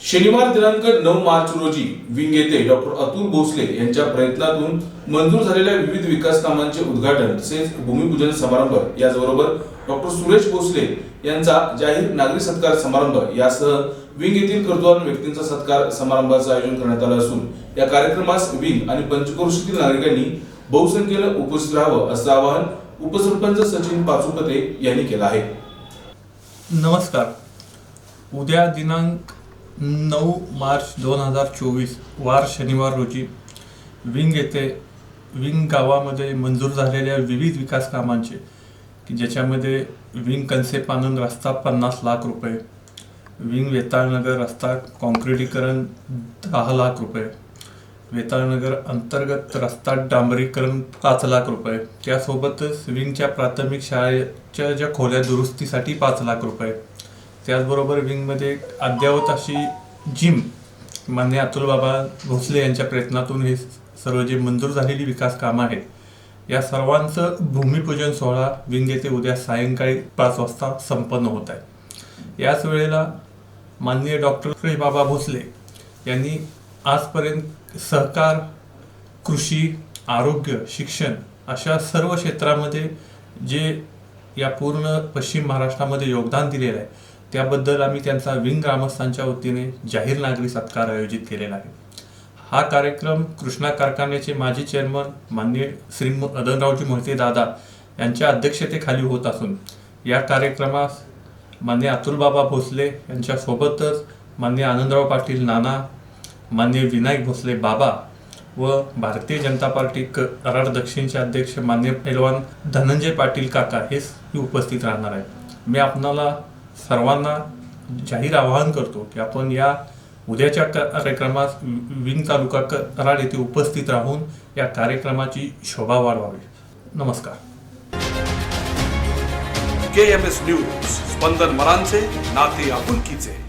शनिवार दिनांक नऊ मार्च रोजी विंग येथे डॉक्टर अतुल भोसले यांच्या प्रयत्नातून मंजूर झालेल्या विविध विकास कामांचे उद्घाटन तसेच भूमिपूजन समारंभ याचबरोबर डॉक्टर सुरेश भोसले यांचा जाहीर नागरिक सत्कार समारंभ यासह विंग येथील कर्तृत्वान व्यक्तींचा सत्कार समारंभाचं आयोजन करण्यात आलं असून या कार्यक्रमास विंग आणि पंचक्रोशीतील नागरिकांनी बहुसंख्येनं उपस्थित राहावं असं आवाहन उपसरपंच सचिन पाचुपते यांनी केलं आहे. नमस्कार. उद्या दिनांक नऊ मार्च दोन हजार चोवीस वार शनिवार रोजी विंग येथे विंग गावामध्ये मंजूर झालेल्या विविध विकास कामांचे की ज्याच्यामध्ये विंग कन्सेप्ट आनंद रस्ता पन्नास लाख रुपये विंग वेताळनगर रस्ता कॉन्क्रिटीकरण दहा लाख रुपये वेताळनगर अंतर्गत रस्ता डांबरीकरण पाच लाख रुपये त्यासोबतच विंगच्या प्राथमिक शाळेच्या ज्या खोल्या दुरुस्तीसाठी पाच लाख रुपये त्याचबरोबर विंगमध्ये एक अद्ययावत अशी जिम मान्य अतुलबाबा भोसले यांच्या प्रयत्नातून हे सर्व जे मंजूर झालेली विकास कामं आहेत या सर्वांचं भूमिपूजन सोहळा विंग येथे उद्या सायंकाळी पाच वाजता संपन्न होत आहे. याच वेळेला माननीय डॉक्टर बाबा भोसले यांनी आजपर्यंत सहकार कृषी आरोग्य शिक्षण अशा सर्व क्षेत्रामध्ये जे या पूर्ण पश्चिम महाराष्ट्रामध्ये योगदान दिलेलं आहे त्याबद्दल आम्ही त्यांचा विंग ग्रामस्थांच्या वतीने जाहीर नागरी सत्कार आयोजित केलेला आहे. हा कार्यक्रम कृष्णा कारखान्याचे माजी चेअरमन माननीय श्री मदनरावजी मोहिते दादा यांच्या अध्यक्षतेखाली होत असून या कार्यक्रमास मान्य अतुलबाबा भोसले यांच्यासोबतच मान्य आनंदराव पाटील नाना मान्य विनायक भोसले बाबा व भारतीय जनता पार्टी क कराड दक्षिणचे अध्यक्ष मान्य पैलवान धनंजय पाटील काका हेच उपस्थित राहणार आहेत. मी आपणाला सर्वांना जाहीर आवाहन करतो की आपण या उद्याच्या कार्यक्रमात विंग तालुका क- कराड येथे उपस्थित राहून या कार्यक्रमाची शोभा वाढवावी. नमस्कार. K M S news Spandan मरांचे नाते आपुलकीचे.